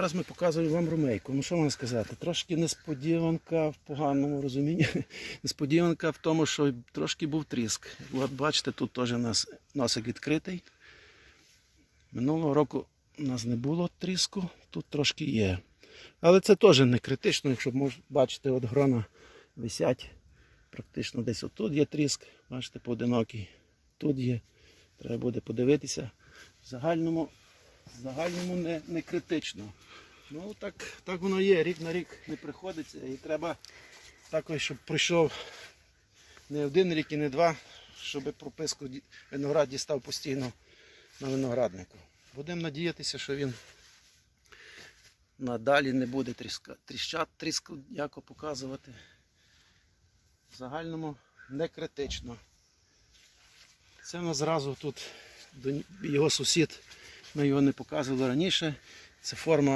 Зараз ми показуємо вам румейку. Ну що можна сказати? Трошки несподіванка в поганому розумінні. Несподіванка в тому, що трошки був тріск. От бачите, тут теж у нас носик відкритий. Минулого року у нас не було тріску, тут трошки є. Але це теж не критично, якщо бачите, от грона висять. Практично десь отут є тріск, бачите, поодинокий. Тут є. Треба буде подивитися. В загальному, загальному не, не критично. Ну так, так воно є, рік на рік не приходиться. І треба також, щоб пройшов не один рік і не два, щоб прописку виноград дістав постійно на винограднику. Будемо надіятися, що він надалі не буде тріска, тріщат, тріску яко показувати. В загальному не критично. Це в зразу тут його сусід, ми його не показували раніше. Це форма